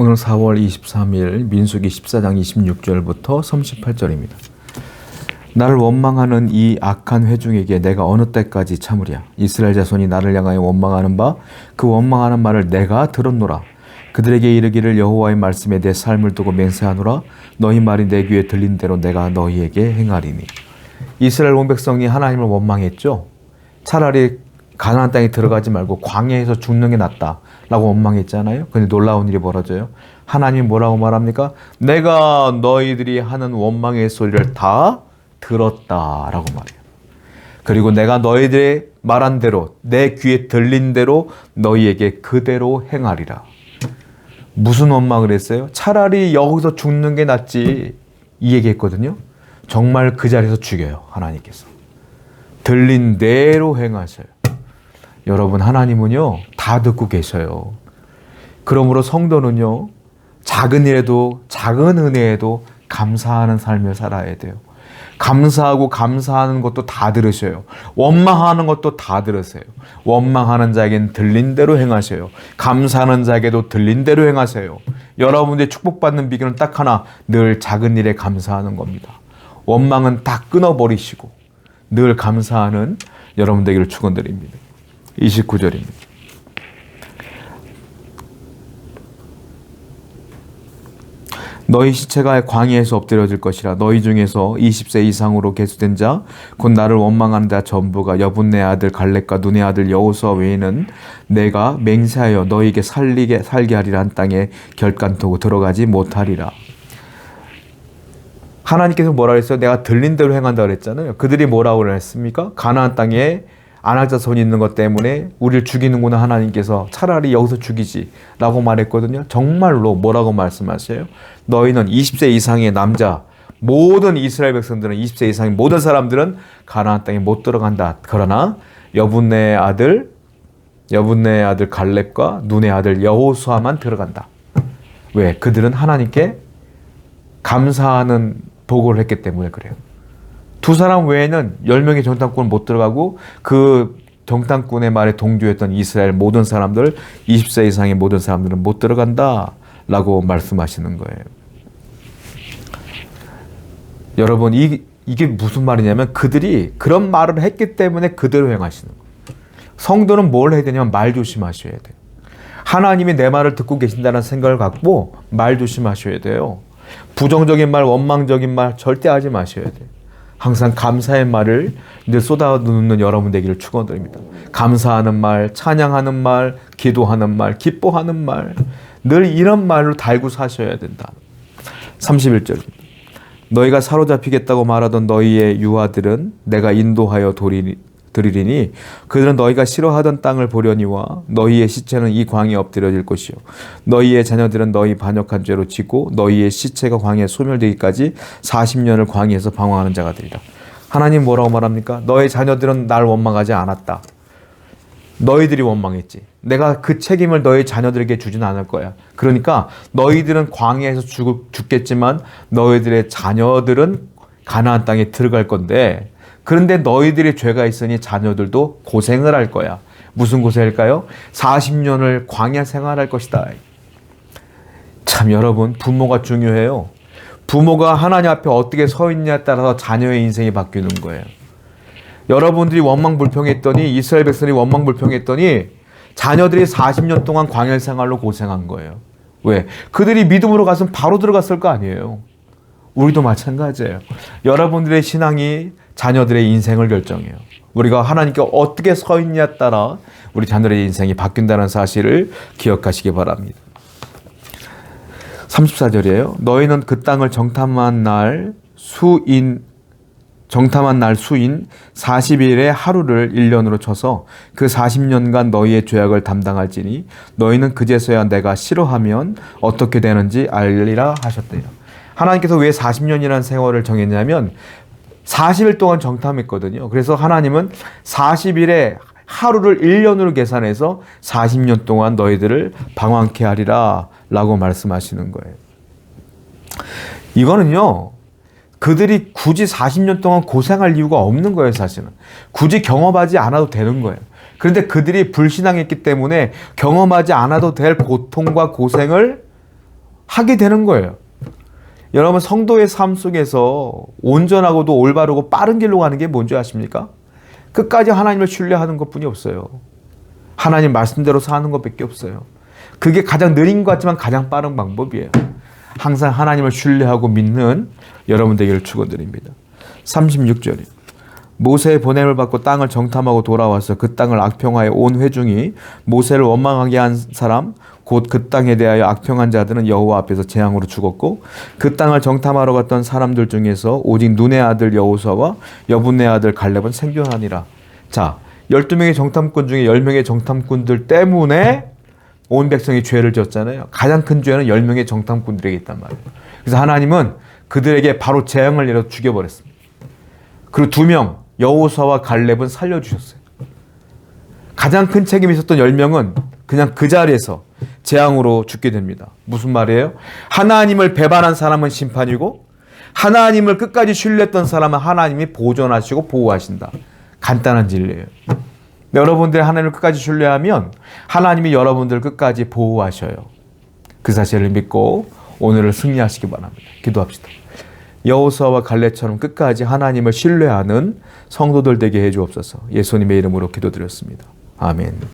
오늘 4월 23일 민수기 14장 26절부터 38절입니다. 나를 원망하는 이 악한 회중에게 내가 어느 때까지 참으랴? 이스라엘 자손이 나를 향하여 원망하는 바 그 원망하는 말을 내가 들었노라. 그들에게 이르기를 여호와의 말씀에 내 삶을 두고 맹세하노라. 너희 말이 내 귀에 들린 대로 내가 너희에게 행하리니. 이스라엘 온 백성이 하나님을 원망했죠? 차라리 가나안 땅에 들어가지 말고 광야에서 죽는 게 낫다라고 원망했잖아요. 근데 놀라운 일이 벌어져요. 하나님 뭐라고 말합니까? 내가 너희들이 하는 원망의 소리를 다 들었다라고 말해요. 그리고 내가 너희들의 말한 대로 내 귀에 들린 대로 너희에게 그대로 행하리라. 무슨 원망을 했어요? 차라리 여기서 죽는 게 낫지 이 얘기했거든요. 정말 그 자리에서 죽여요 하나님께서. 들린 대로 행하셔요. 여러분 하나님은요 다 듣고 계셔요. 그러므로 성도는요 작은 일에도 작은 은혜에도 감사하는 삶을 살아야 돼요. 감사하고 감사하는 것도 다 들으셔요. 원망하는 것도 다 들으세요. 원망하는 자에겐 들린 대로 행하셔요. 감사하는 자에게도 들린 대로 행하세요. 여러분들이 축복받는 비결은 딱 하나, 늘 작은 일에 감사하는 겁니다. 원망은 다 끊어버리시고 늘 감사하는 여러분 되기를 축원드립니다. 29절입니다. 너희 시체가 광야에서 엎드려질 것이라 너희 중에서 20세 이상으로 계수된 자 곧 나를 원망하는 자 전부가 여분네 아들 갈렙과 눈의 아들 여호수아 외에는 내가 맹세하여 너희에게 살리게 살게 하리라 한 땅에 결간토고 들어가지 못하리라. 하나님께서 뭐라 그랬어요? 내가 들린 대로 행한다 그랬잖아요. 그들이 뭐라고 그랬습니까? 가나안 땅에 안악자손이 있는 것 때문에 우리를 죽이는구나 하나님께서 차라리 여기서 죽이지 라고 말했거든요. 정말로 뭐라고 말씀하세요? 너희는 20세 이상의 남자 모든 이스라엘 백성들은 20세 이상의 모든 사람들은 가나안 땅에 못 들어간다. 그러나 여분네 아들 여분네 아들 갈렙과 눈의 아들 여호수아만 들어간다. 왜? 그들은 하나님께 감사하는 보고를 했기 때문에 그래요. 두 사람 외에는 10명의 정탐꾼 못 들어가고 그 정탐꾼의 말에 동조했던 이스라엘 모든 사람들 20세 이상의 모든 사람들은 못 들어간다 라고 말씀하시는 거예요. 여러분 이 이게 무슨 말이냐면 그들이 그런 말을 했기 때문에 그대로 행하시는 거예요. 성도는 뭘 해야 되냐면 말 조심하셔야 돼요. 하나님이 내 말을 듣고 계신다는 생각을 갖고 말 조심하셔야 돼요. 부정적인 말, 원망적인 말 절대 하지 마셔야 돼요. 항상 감사의 말을 늘 쏟아놓는 여러분 되기를 축원드립니다. 감사하는 말, 찬양하는 말, 기도하는 말, 기뻐하는 말, 늘 이런 말로 달고 사셔야 된다. 31절. 너희가 사로잡히겠다고 말하던 너희의 유아들은 내가 인도하여 도리, 드리리니 그들은 너희가 싫어하던 땅을 보려니와 너희의 시체는 이 광에 엎드려질 것이요 너희의 자녀들은 너희 반역한 죄로 짓고 너희의 시체가 광에 소멸되기까지 40년을 광에서 방황하는 자가 되리라. 하나님 뭐라고 말합니까? 너의 자녀들은 날 원망하지 않았다. 너희들이 원망했지. 내가 그 책임을 너희 자녀들에게 주진 않을 거야. 그러니까 너희들은 광야에서 죽, 죽겠지만 너희들의 자녀들은 가나안 땅에 들어갈 건데 그런데 너희들이 죄가 있으니 자녀들도 고생을 할 거야. 무슨 고생일까요? 40년을 광야 생활할 것이다. 참 여러분 부모가 중요해요. 부모가 하나님 앞에 어떻게 서 있냐에 따라서 자녀의 인생이 바뀌는 거예요. 여러분들이 원망불평했더니 이스라엘 백성이 원망불평했더니 자녀들이 40년 동안 광야 생활로 고생한 거예요. 왜? 그들이 믿음으로 갔으면 바로 들어갔을 거 아니에요. 우리도 마찬가지예요. 여러분들의 신앙이 자녀들의 인생을 결정해요. 우리가 하나님께 어떻게 서 있냐에 따라 우리 자녀의 인생이 바뀐다는 사실을 기억하시기 바랍니다. 34절이에요. 너희는 그 땅을 정탐한 날 수인 정탐한 날 수인 40일의 하루를 1년으로 쳐서 그 40년간 너희의 죄악을 담당할지니 너희는 그제서야 내가 싫어하면 어떻게 되는지 알리라 하셨대요. 하나님께서 왜 40년이라는 세월을 정했냐면 40일 동안 정탐했거든요. 그래서 하나님은 40일에 하루를 1년으로 계산해서 40년 동안 너희들을 방황케 하리라 라고 말씀하시는 거예요. 이거는요, 그들이 굳이 40년 동안 고생할 이유가 없는 거예요, 사실은. 굳이 경험하지 않아도 되는 거예요. 그런데 그들이 불신앙했기 때문에 경험하지 않아도 될 고통과 고생을 하게 되는 거예요. 여러분 성도의 삶 속에서 온전하고도 올바르고 빠른 길로 가는 게 뭔지 아십니까? 끝까지 하나님을 신뢰하는 것뿐이 없어요. 하나님 말씀대로 사는 것밖에 없어요. 그게 가장 느린 것 같지만 가장 빠른 방법이에요. 항상 하나님을 신뢰하고 믿는 여러분 되기를 축원드립니다. 36절이 모세의 보냄을 받고 땅을 정탐하고 돌아와서 그 땅을 악평하여 온 회중이 모세를 원망하게 한 사람 곧 그 땅에 대하여 악평한 자들은 여호와 앞에서 재앙으로 죽었고 그 땅을 정탐하러 갔던 사람들 중에서 오직 눈의 아들 여호수아와 여분의 아들 갈렙은 생존하니라. 자, 12명의 정탐꾼 중에 10명의 정탐꾼들 때문에 온 백성이 죄를 지었잖아요. 가장 큰 죄는 10명의 정탐꾼들에게 있단 말이에요. 그래서 하나님은 그들에게 바로 재앙을 내려 죽여버렸습니다. 그리고 두 명, 여호수아와 갈렙은 살려주셨어요. 가장 큰 책임이 있었던 10명은 그냥 그 자리에서 재앙으로 죽게 됩니다. 무슨 말이에요? 하나님을 배반한 사람은 심판이고 하나님을 끝까지 신뢰했던 사람은 하나님이 보존하시고 보호하신다. 간단한 진리예요. 여러분들이 하나님을 끝까지 신뢰하면 하나님이 여러분들 끝까지 보호하셔요. 그 사실을 믿고 오늘을 승리하시기 바랍니다. 기도합시다. 여호수아와 갈렙처럼 끝까지 하나님을 신뢰하는 성도들 되게 해 주옵소서. 예수님의 이름으로 기도드렸습니다. 아멘.